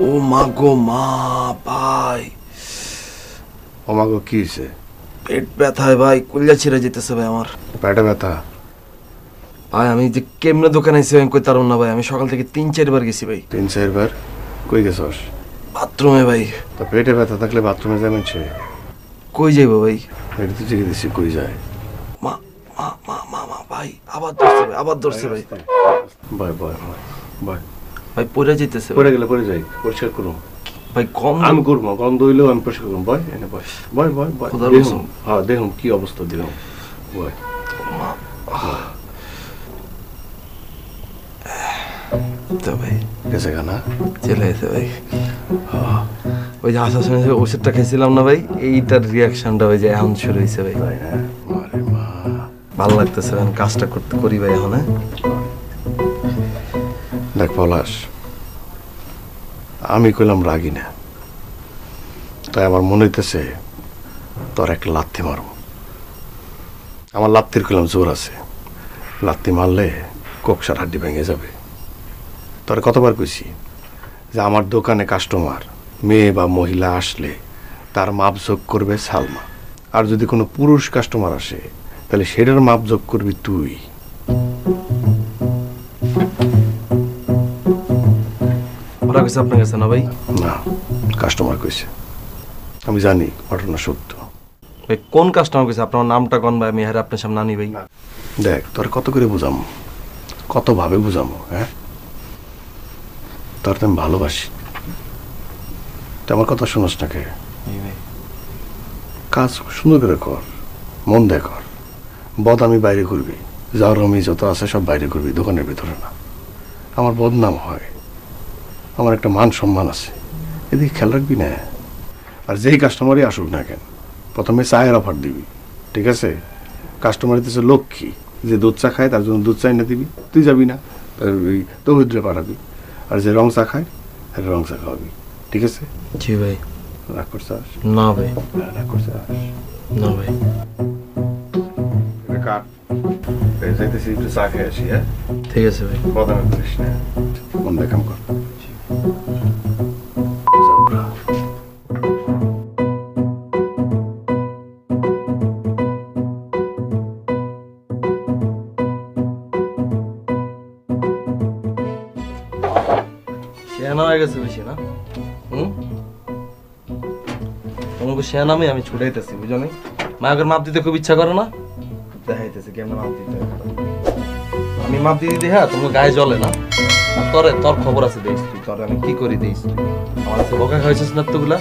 ও মা গো মা ভাই। আমাকে কি হয়েছে? পেট ব্যথায় ভাই। কুলিয়া ছিঁড়ে যেতেছে ভাই আমার। পেটে ব্যথা? ভাই আমি যে কেমনে দোকানে আইছি আমি কই তারুন না ভাই। আমি সকাল থেকে তিন চারবার গেছি ভাই। তিন চারবার? কই গেছস? বাথরুমে ভাই। তা পেটে ব্যথা থাকলে বাথরুমে যাবেন সে কই যাইবো ভাই? এটা তো জিজ্ঞেস দিচ্ছি কই যায়? মা মা মা মা মা ভাই। আবার ধরছে ভাই আবার ধরছে ভাই। বয় বয় বয় বয় ভাই পড়ে যেতেছে ভাই। পরে গেলে পরে যাই পরিষ্কার করুন ভাই কম আমি করব গন্ধ হইলেও আমি পরিষ্কার করুন বয় এনে বয় বয় বয় বয়। দেখুন। হ্যাঁ দেখুন কি অবস্থা বয়। তো ভাই গেছে গানা চলে গেছে ভাই। ওই যে আসার সময় ওষুধটা খেয়েছিলাম না ভাই এইটার রিয়াকশনটা ভাই যে এখন শুরু হয়েছে ভাই। ভালো লাগতেছে ভাই কাজটা করতে করি ভাই এখন হ্যাঁ? দেখ পলাশ। আমি কইলাম রাগি না তাই আমার মনে হইতেছে, তোর এক লাথি মারব। আমার লাত্তির কইলাম, জোর আছে। লাত্তি মারলে কোকসার হাড্ডি ভেঙে যাবে। তোর কতবার কইছি যে আমার দোকানে কাস্টমার, মেয়ে বা মহিলা আসলে তার মাপ যোগ করবে সালমা। আর যদি কোনো পুরুষ কাস্টমার আসে, তাহলে সেটার মাপ যোগ করবি তুই। ওরা কিছু আপনার কাছে না ভাই? না কাস্টমার কইছে। আমি জানি ঘটনা সত্য। ভাই কোন কাস্টমার কইছে? আপনার নামটা কোন ভাই? আমি হারে আপনার সামনে আনি ভাই। দেখ তোর কত করে বুঝাম? কত ভাবে বুঝামো হ্যাঁ? তোর তো আমি ভালোবাসি। তুই আমার কথা শোনাস না কে? কাজ সুন্দর করে কর মন দিয়ে কর। বদ আমি বাইরে করবি যাওয়ার আমি যত আছে সব বাইরে করবি দোকানের ভিতরে না। আমার বদনাম হয়। আমার একটা মান সম্মান আছে। এদিকে খেয়াল রাখবি না। আর যেই কাস্টমারই আসুক না কেন প্রথমে চায়ের অফার দিবি ঠিক আছে? কাস্টমার হইতেছে লক্ষ্মী যে দুধ চা খায় তার জন্য দুধ চা এনে দিবি তুই যাবি না তার ওই তহিদ্রে পাঠাবি। আর যে রং চা খায় তার রং চা খাওয়াবি ঠিক আছে? জি ভাই। রাগ করছে না ভাই। রাগ করছে না ভাই। কাট যাইতেছি একটু চা খেয়ে আসি হ্যাঁ? ঠিক আছে ভাই। বদনাম করিস না। মন দিয়ে কাম কর। শেয়ানা হয়ে গেছে বেশি না? হুম? তোমাকে নামে আমি ছুটাইতেছি বুঝো নি মায়ের মাপ দিতে খুব ইচ্ছা করে না? দেখাইতেছে কেমন মাপ দিতে আমি মাপ দিয়ে দিই হ্যাঁ তোমার গায়ে জ্বলে না? আর তোরে তোর খবর আছে তুই। তোর আমি কি করি দিস আমার কাছে বোকা খাইছিস না তোগুলা